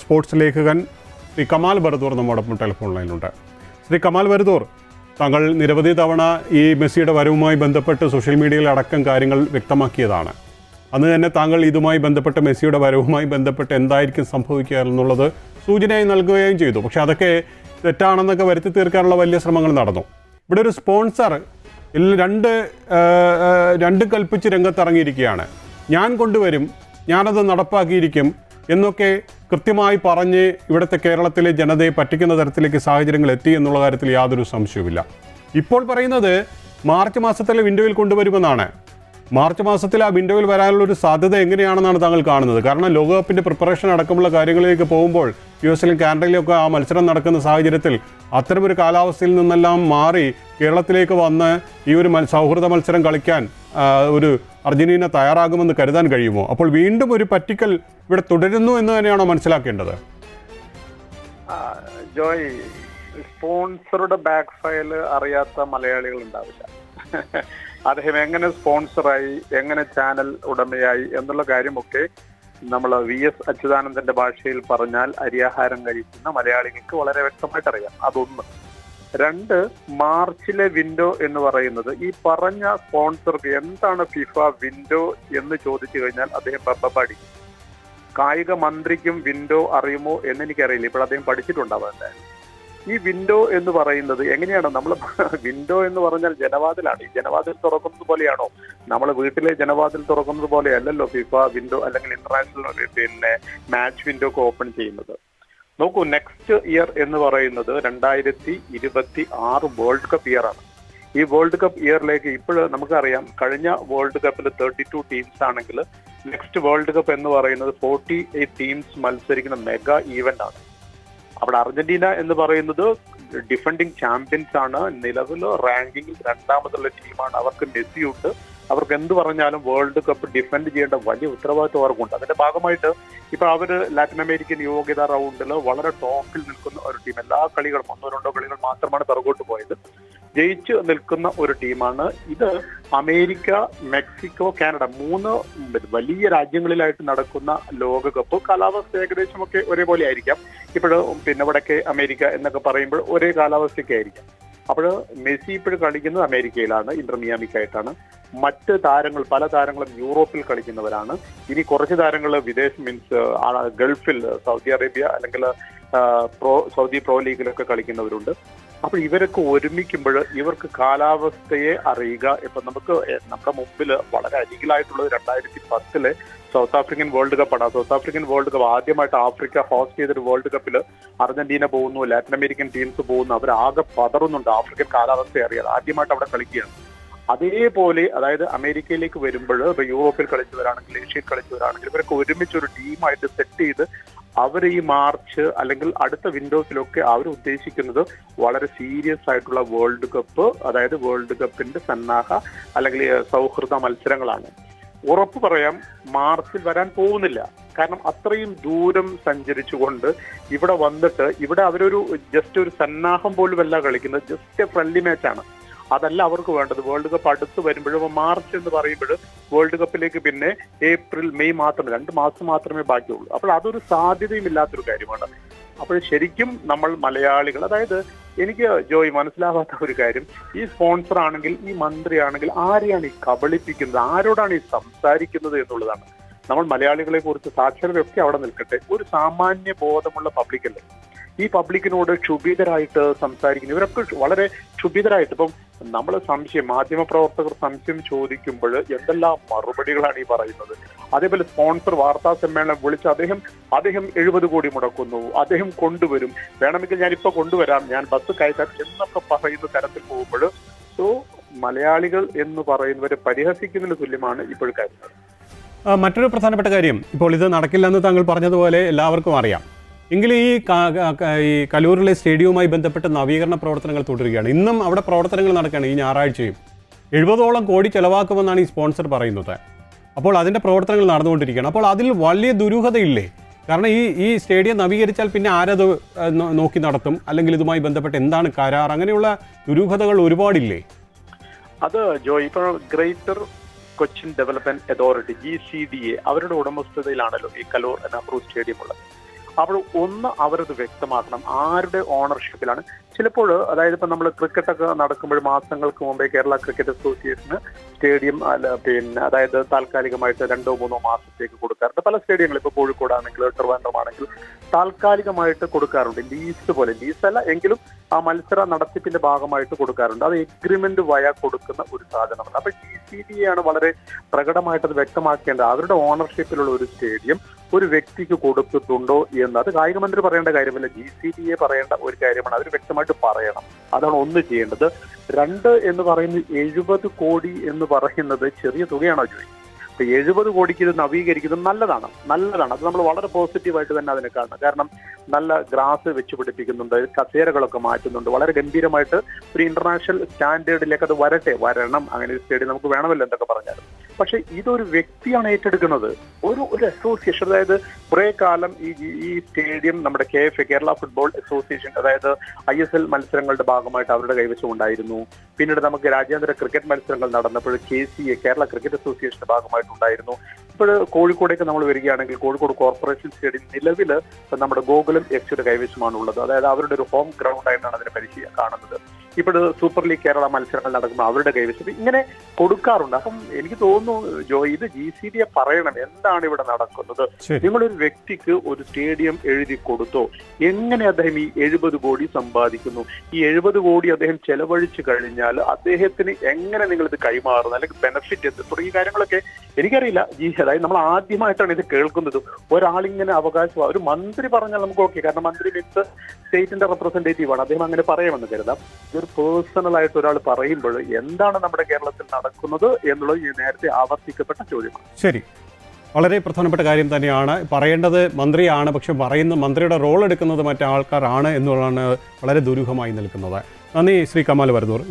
Sports ലേഖകൻ ശ്രീ കമാൽ ബർദൂർ നമ്മോടൊപ്പം telephone ലൈനിലുണ്ട്. ശ്രീ കമാൽ ബർദൂർ താങ്കൾ നിരവധി തവണ ഈ മെസ്സിയുടെ വരവുമായി ബന്ധപ്പെട്ട് സോഷ്യൽ മീഡിയയിൽ അടക്കം കാര്യങ്ങൾ വ്യക്തമാക്കിയതാണ്. അന്ന് തന്നെ താങ്കൾ ഇതുമായി ബന്ധപ്പെട്ട് മെസ്സിയുടെ വരവുമായി ബന്ധപ്പെട്ട് എന്തായിരിക്കും സംഭവിക്കുക എന്നുള്ളത് സൂചനയായി നൽകുകയും ചെയ്തു. പക്ഷേ അതൊക്കെ തെറ്റാണെന്നൊക്കെ വരുത്തി തീർക്കാനുള്ള വലിയ ശ്രമങ്ങൾ നടന്നു. ഇവിടെ ഒരു സ്പോൺസർ രണ്ട് രണ്ട് കൽപ്പിച്ച് രംഗത്തിറങ്ങിയിരിക്കുകയാണ്. ഞാൻ കൊണ്ടുവരും ഞാനത് നടപ്പാക്കിയിരിക്കും എന്നൊക്കെ കൃത്യമായി പറഞ്ഞ് ഇവിടുത്തെ കേരളത്തിലെ ജനതയെ പറ്റിക്കുന്ന തരത്തിലേക്ക് സാഹചര്യങ്ങൾ എത്തി എന്നുള്ള കാര്യത്തിൽ യാതൊരു സംശയവുമില്ല. ഇപ്പോൾ പറയുന്നത് മാർച്ച് മാസത്തിലെ വിൻഡോയിൽ കൊണ്ടുവരുമെന്നാണ്. മാർച്ച് മാസത്തിൽ ആ വിൻഡോയിൽ വരാനുള്ള ഒരു സാധ്യത എങ്ങനെയാണെന്നാണ് താങ്കൾ കാണുന്നത്? കാരണം ലോകകപ്പിന്റെ പ്രിപ്പറേഷൻ അടക്കമുള്ള കാര്യങ്ങളിലേക്ക് പോകുമ്പോൾ യു എസിലും കാനഡയിലും ഒക്കെ ആ മത്സരം നടക്കുന്ന സാഹചര്യത്തിൽ അത്തരമൊരു കാലാവസ്ഥയിൽ നിന്നെല്ലാം മാറി കേരളത്തിലേക്ക് വന്ന് ഈ ഒരു സൗഹൃദ മത്സരം കളിക്കാൻ ഒരു അർജന്റീന തയ്യാറാകുമെന്ന് കരുതാൻ കഴിയുമോ? അപ്പോൾ വീണ്ടും ഒരു പറ്റിക്കൽ ഇവിടെ തുടരുന്നു എന്ന് തന്നെയാണോ മനസ്സിലാക്കേണ്ടത്? ജോയ് സ്പോൺസറുടെ ബാക്ക് ഫയൽ അറിയാത്ത മലയാളികൾ ഉണ്ടാവില്ല അദ്ദേഹം എങ്ങനെ സ്പോൺസറായി എങ്ങനെ ചാനൽ ഉടമയായി എന്നുള്ള കാര്യമൊക്കെ നമ്മൾ വി എസ് അച്യുതാനന്ദന്റെ ഭാഷയിൽ പറഞ്ഞാൽ അരിയാഹാരം കഴിക്കുന്ന മലയാളികൾക്ക് വളരെ വ്യക്തമായിട്ട് അറിയാം അതൊന്ന്. രണ്ട് മാർച്ചിലെ വിൻഡോ എന്ന് പറയുന്നത്. ഈ പറഞ്ഞ സ്പോൺസർക്ക് എന്താണ് ഫിഫ വിൻഡോ എന്ന് ചോദിച്ചു കഴിഞ്ഞാൽ അദ്ദേഹം ബബ്ബപ്പാടി കായിക മന്ത്രിക്കും വിൻഡോ അറിയുമോ എന്ന് എനിക്കറിയില്ല ഇപ്പോൾ അദ്ദേഹം പഠിച്ചിട്ടുണ്ടാവും ഈ വിൻഡോ എന്ന് പറയുന്നത് എങ്ങനെയാണ്? നമ്മൾ വിൻഡോ എന്ന് പറഞ്ഞാൽ ജനവാതിലാണ്. ഈ ജനവാതിൽ തുറക്കുന്നത് പോലെയാണോ? നമ്മൾ വീട്ടിലെ ജനവാതിൽ തുറക്കുന്നത് പോലെയല്ലല്ലോ ഫിഫ വിൻഡോ അല്ലെങ്കിൽ ഇന്റർനാഷണൽ പിന്നെ മാച്ച് വിൻഡോ ഒക്കെ ഓപ്പൺ ചെയ്യുന്നത്. നോക്കൂ നെക്സ്റ്റ് ഇയർ എന്ന് പറയുന്നത് രണ്ടായിരത്തി ഇരുപത്തി ആറ് വേൾഡ് കപ്പ് ഇയർ ആണ്. ഈ വേൾഡ് കപ്പ് ഇയറിലേക്ക് ഇപ്പോൾ നമുക്കറിയാം കഴിഞ്ഞ വേൾഡ് കപ്പിൽ തേർട്ടി ടു ടീംസ് ആണെങ്കിൽ നെക്സ്റ്റ് വേൾഡ് കപ്പ് എന്ന് പറയുന്നത് ഫോർട്ടി എയ്റ്റ് ടീംസ് മത്സരിക്കുന്ന മെഗാ ഈവന്റ് ആണ്. അവിടെ അർജന്റീന എന്ന് പറയുന്നത് ഡിഫൻഡിങ് ചാമ്പ്യൻസ് ആണ്. നിലവിൽ റാങ്കിങ്ങിൽ രണ്ടാമതുള്ള ടീമാണ് അവർക്ക് മെസ്സിയുണ്ട് അവർക്ക് എന്ത് പറഞ്ഞാലും വേൾഡ് കപ്പ് ഡിഫെൻഡ് ചെയ്യേണ്ട വലിയ ഉത്തരവാദിത്വം അവർക്കുണ്ട്. അതിന്റെ ഭാഗമായിട്ട് ഇപ്പൊ അവർ ലാറ്റിൻ അമേരിക്കൻ യോഗ്യതാ റൗണ്ടിൽ വളരെ ടോപ്പിൽ നിൽക്കുന്ന ഒരു ടീം എല്ലാ കളികളും ഒന്നോ രണ്ടോ കളികൾ മാത്രമാണ് പിറകോട്ട് പോയത്. ജയിച്ച് നിൽക്കുന്ന ഒരു ടീമാണ് ഇത് അമേരിക്ക മെക്സിക്കോ കാനഡ മൂന്ന് വലിയ രാജ്യങ്ങളിലായിട്ട് നടക്കുന്ന ലോകകപ്പ്. കാലാവസ്ഥ ഏകദേശമൊക്കെ ഒരേപോലെ ആയിരിക്കാം. ഇപ്പോഴും പിന്നെ വടക്കേ അമേരിക്ക എന്നൊക്കെ പറയുമ്പോൾ ഒരേ കാലാവസ്ഥയൊക്കെ ആയിരിക്കാം. അപ്പോൾ മെസ്സി ഇപ്പോൾ കളിക്കുന്നത് അമേരിക്കയിലാണ് ഇന്റർ മിയാമിക്കായിട്ടാണ്. മറ്റ് താരങ്ങൾ പല താരങ്ങളും യൂറോപ്പിൽ കളിക്കുന്നവരാണ്. ഇനി കുറച്ച് താരങ്ങൾ വിദേശ മീൻസ് ഗൾഫിൽ സൗദി അറേബ്യ അല്ലെങ്കിൽ പ്രോ സൗദി പ്രോ ലീഗിലൊക്കെ കളിക്കുന്നവരുണ്ട്. അപ്പൊ ഇവരൊക്കെ ഒരുമിക്കുമ്പോൾ ഇവർക്ക് കാലാവസ്ഥയെ അറിയുക. ഇപ്പൊ നമുക്ക് നമ്മുടെ മുമ്പിൽ വളരെ അരികിലായിട്ടുള്ളത് രണ്ടായിരത്തി പത്തിലെ സൗത്ത് ആഫ്രിക്കൻ വേൾഡ് കപ്പാണ് സൗത്ത് ആഫ്രിക്കൻ വേൾഡ് കപ്പ് ആദ്യമായിട്ട് ആഫ്രിക്ക ഹോസ്റ്റ് ചെയ്തൊരു വേൾഡ് കപ്പിൽ അർജന്റീന പോകുന്നു ലാറ്റിൻ അമേരിക്കൻ ടീംസ് പോകുന്നു. അവർ ആകെ പതറുന്നുണ്ട്. ആഫ്രിക്കൻ കാലാവസ്ഥയെ അറിയാതെ ആദ്യമായിട്ട് അവിടെ കളിക്കുകയാണ്. അതേപോലെ അതായത് അമേരിക്കയിലേക്ക് വരുമ്പോൾ ഇപ്പൊ യൂറോപ്പിൽ കളിച്ചവരാണെങ്കിൽ ഏഷ്യയിൽ കളിച്ചവരാണെങ്കിൽ ഇവരൊക്കെ ഒരുമിച്ച് ഒരു ടീമായിട്ട് സെറ്റ് ചെയ്ത് അവർ ഈ മാർച്ച് അല്ലെങ്കിൽ അടുത്ത വിൻഡോസിലൊക്കെ അവർ ഉദ്ദേശിക്കുന്നത് വളരെ സീരിയസ് ആയിട്ടുള്ള വേൾഡ് കപ്പ് അതായത് വേൾഡ് കപ്പിന്റെ സന്നാഹ അല്ലെങ്കിൽ സൗഹൃദ മത്സരങ്ങളാണ്. ഉറപ്പ് പറയാം മാർച്ചിൽ വരാൻ പോകുന്നില്ല. കാരണം അത്രയും ദൂരം സഞ്ചരിച്ചുകൊണ്ട് ഇവിടെ വന്നിട്ട് ഇവിടെ അവരൊരു ജസ്റ്റ് ഒരു സന്നാഹം പോലും അല്ല കളിക്കുന്നത് ജസ്റ്റ് ഫ്രണ്ട്ലി മാച്ചാണ് അതല്ല അവർക്ക് വേണ്ടത്. വേൾഡ് കപ്പ് അടുത്ത് വരുമ്പോഴും മാർച്ച് എന്ന് പറയുമ്പോൾ വേൾഡ് കപ്പിലേക്ക് പിന്നെ ഏപ്രിൽ മെയ് മാത്രം രണ്ട് മാസം മാത്രമേ ബാക്കിയുള്ളൂ. അപ്പോൾ അതൊരു സാധ്യതയും ഇല്ലാത്തൊരു കാര്യമാണ്. അപ്പോൾ ശരിക്കും നമ്മൾ മലയാളികൾ അതായത് എനിക്ക് ജോയ് മനസ്സിലാവാത്ത ഒരു കാര്യം. ഈ സ്പോൺസർ ആണെങ്കിൽ ഈ മന്ത്രി ആണെങ്കിൽ ആരെയാണ് ഈ കബളിപ്പിക്കുന്നത്? ആരോടാണ് ഈ സംസാരിക്കുന്നത് എന്നുള്ളതാണ്. നമ്മൾ മലയാളികളെ കുറിച്ച് സാക്ഷരതയൊക്കെ അവിടെ നിൽക്കട്ടെ. ഒരു സാമാന്യ ബോധമുള്ള പബ്ലിക്കല്ലേ ഈ പബ്ലിക്കിനോട് ക്ഷുഭിതരായിട്ട് സംസാരിക്കുന്നു. ഇവരൊക്കെ വളരെ ക്ഷുഭിതരായിട്ട്. ഇപ്പം നമ്മൾ സംശയം മാധ്യമപ്രവർത്തകർ സംശയം ചോദിക്കുമ്പോൾ എന്തെല്ലാം മറുപടികളാണ് ഈ പറയുന്നത്? അതേപോലെ സ്പോൺസർ വാർത്താ സമ്മേളനം വിളിച്ച് അദ്ദേഹം അദ്ദേഹം എഴുപത് കോടി മുടക്കുന്നു അദ്ദേഹം കൊണ്ടുവരും. വേണമെങ്കിൽ ഇപ്പൊ കൊണ്ടുവരാം ഞാൻ ബസ് കയറ്റാം എന്നൊക്കെ പറയുന്ന തരത്തിൽ പോകുമ്പോൾ സോ മലയാളികൾ എന്ന് പറയുന്നവരെ പരിഹസിക്കുന്നതിന് തുല്യമാണ് ഇപ്പോഴും കാര്യങ്ങൾ. മറ്റൊരു പ്രധാനപ്പെട്ട കാര്യം. ഇപ്പോൾ ഇത് നടക്കില്ലെന്ന് താങ്കൾ പറഞ്ഞതുപോലെ എല്ലാവർക്കും അറിയാം. എങ്കിലും ഈ ഈ കലൂരിലെ സ്റ്റേഡിയവുമായി ബന്ധപ്പെട്ട നവീകരണ പ്രവർത്തനങ്ങൾ തുടരുകയാണ്. ഇന്നും അവിടെ പ്രവർത്തനങ്ങൾ നടക്കുകയാണ് ഈ ഞായറാഴ്ചയും. എഴുപതോളം കോടി ചെലവാക്കുമെന്നാണ് ഈ സ്പോൺസർ പറയുന്നത്. അപ്പോൾ അതിന്റെ പ്രവർത്തനങ്ങൾ നടന്നുകൊണ്ടിരിക്കുകയാണ്. അപ്പോൾ അതിൽ വലിയ ദുരൂഹതയില്ലേ? കാരണം ഈ ഈ സ്റ്റേഡിയം നവീകരിച്ചാൽ പിന്നെ ആരത് നോക്കി നടത്തും? അല്ലെങ്കിൽ ഇതുമായി ബന്ധപ്പെട്ട് എന്താണ് കരാർ? അങ്ങനെയുള്ള ദുരൂഹതകൾ ഒരുപാടില്ലേ? അത് ജോ ഇപ്പോൾ greater Cochin development authority G C D A അവരുടെ ഉടമസ്ഥതയിലാണല്ലോ ഈ കലൂർ നെഹ്റു സ്റ്റേഡിയം ഉള്ളത് അപ്പോൾ ഒന്ന് അവരത് വ്യക്തമാക്കണം. ആരുടെ ഓണർഷിപ്പിലാണ് ചിലപ്പോൾ അതായത് ഇപ്പം നമ്മൾ ക്രിക്കറ്റൊക്കെ നടക്കുമ്പോൾ മാസങ്ങൾക്ക് മുമ്പേ കേരള ക്രിക്കറ്റ് അസോസിയേഷന് സ്റ്റേഡിയം അല്ല പിന്നെ അതായത് താൽക്കാലികമായിട്ട് രണ്ടോ മൂന്നോ മാസത്തേക്ക് കൊടുക്കാറുണ്ട്. പല സ്റ്റേഡിയങ്ങളും ഇപ്പോൾ കോഴിക്കോടാണെങ്കിൽ ട്രിവാൻഡ്രം ആണെങ്കിൽ താൽക്കാലികമായിട്ട് കൊടുക്കാറുണ്ട്. ലീസ് പോലെ ലീസ് അല്ല എങ്കിലും ആ മത്സര നടത്തിപ്പിന്റെ ഭാഗമായിട്ട് കൊടുക്കാറുണ്ട്. അത് എഗ്രിമെന്റ് വയ കൊടുക്കുന്ന ഒരു സാധനമാണ്. അപ്പൊ ജി സി ഡി ആണ് വളരെ പ്രകടമായിട്ട് അത് വ്യക്തമാക്കേണ്ടത്. അവരുടെ ഓണർഷിപ്പിലുള്ള ഒരു സ്റ്റേഡിയം ഒരു വ്യക്തിക്ക് കൊടുത്തിട്ടുണ്ടോ എന്ന്. അത് കായിക മന്ത്രി പറയേണ്ട കാര്യമല്ല. ജി സി ഡി എ പറയേണ്ട ഒരു കാര്യമാണ്. അവർ വ്യക്തമായിട്ട് പറയണം. അതാണ് ഒന്ന് ചെയ്യേണ്ടത്. രണ്ട് എന്ന് പറയുന്ന എഴുപത് കോടി എന്ന് പറയുന്നത് ചെറിയ തുകയാണോ ജോയി? അപ്പൊ എഴുപത് കോടിക്ക് ഇത് നവീകരിക്കുന്നത് നല്ലതാണ്. നല്ലതാണ്. അത് നമ്മൾ വളരെ പോസിറ്റീവായിട്ട് തന്നെ അതിനെ കാണണം കാരണം നല്ല ഗ്രാസ് വെച്ച് പിടിപ്പിക്കുന്നുണ്ട് കസേരകളൊക്കെ മാറ്റുന്നുണ്ട്. വളരെ ഗംഭീരമായിട്ട് ഒരു ഇന്റർനാഷണൽ സ്റ്റാൻഡേർഡിലേക്ക് അത് വരട്ടെ. വരണം. അങ്ങനെ ഒരു സ്റ്റേഡിയം നമുക്ക് വേണമല്ലോ എന്തൊക്കെ പറഞ്ഞാലും പക്ഷെ ഇതൊരു വ്യക്തിയാണ് ഏറ്റെടുക്കുന്നത്. ഒരു ഒരു അസോസിയേഷൻ അതായത് കുറെ കാലം ഈ ഈ സ്റ്റേഡിയം നമ്മുടെ K F A Kerala football association അതായത് ഐ എസ് എൽ മത്സരങ്ങളുടെ ഭാഗമായിട്ട് അവരുടെ കൈവശം ഉണ്ടായിരുന്നു പിന്നീട് നമുക്ക് രാജ്യാന്തര ക്രിക്കറ്റ് മത്സരങ്ങൾ നടന്നപ്പോൾ K C A Kerala cricket അസോസിയേഷന്റെ ഭാഗമായിട്ട് ഉണ്ടായിരുന്നു ഇപ്പോൾ കോഴിക്കോടേക്ക് നമ്മൾ വരികയാണെങ്കിൽ കോഴിക്കോട് കോർപ്പറേഷൻ സ്റ്റേഡിയം നിലവിൽ നമ്മുടെ ഗോകുലം എഫ് സിയുടെ കൈവശമാണ് ഉള്ളത് അതായത് അവരുടെ ഒരു ഹോം ഗ്രൗണ്ട് ആയിട്ടാണ് അതിനെ പരിശീലനം കാണുന്നത്. ഇപ്പോൾ സൂപ്പർ ലീഗ് കേരള മത്സരങ്ങൾ നടക്കുമ്പോൾ അവരുടെ കൈവശം ഇങ്ങനെ കൊടുക്കാറുണ്ട്. അപ്പം എനിക്ക് തോന്നുന്നു ജോ ഇത് ജി സി ഡിയെ പറയണം. എന്താണ് ഇവിടെ നടക്കുന്നത്? നിങ്ങളൊരു വ്യക്തിക്ക് ഒരു സ്റ്റേഡിയം എഴുതി കൊടുത്തോ? എങ്ങനെ അദ്ദേഹം ഈ എഴുപത് കോടി സമ്പാദിക്കുന്നു? ഈ എഴുപത് കോടി അദ്ദേഹം ചെലവഴിച്ചു കഴിഞ്ഞാൽ അദ്ദേഹത്തിന് എങ്ങനെ നിങ്ങൾ ഇത് കൈമാറുന്നു? അല്ലെങ്കിൽ ബെനഫിറ്റ് എന്ത്? തുടങ്ങിയ കാര്യങ്ങളൊക്കെ എനിക്കറിയില്ല. ജി അതായത് നമ്മൾ ആദ്യമായിട്ടാണ് ഇത് കേൾക്കുന്നത്. ഒരാളിങ്ങനെ അവകാശം ഒരു മന്ത്രി പറഞ്ഞാൽ നമുക്ക് ഓക്കെ കാരണം മന്ത്രി മീൻസ് സ്റ്റേറ്റിന്റെ റെപ്രസെന്റേറ്റീവ് ആണ്. അദ്ദേഹം അങ്ങനെ പറയുമെന്ന് കരുതാം. ഇതൊരു പേഴ്സണൽ ആയിട്ട് ഒരാൾ പറയുമ്പോൾ എന്താണ് നമ്മുടെ കേരളത്തിൽ നടക്കുന്നത് എന്നുള്ളത് ഈ നേരത്തെ ആവർത്തിക്കപ്പെട്ട ചോദ്യമാണ്. ശരി. വളരെ പ്രധാനപ്പെട്ട കാര്യം തന്നെയാണ്. പറയേണ്ടത് മന്ത്രിയാണ്. പക്ഷെ പറയുന്ന മന്ത്രിയുടെ റോൾ എടുക്കുന്നത് മറ്റാൾക്കാരാണ് എന്നുള്ളതാണ് വളരെ ദുരൂഹമായി നിൽക്കുന്നത്. നന്ദി ശ്രീ കമാൽ വരദൂർ.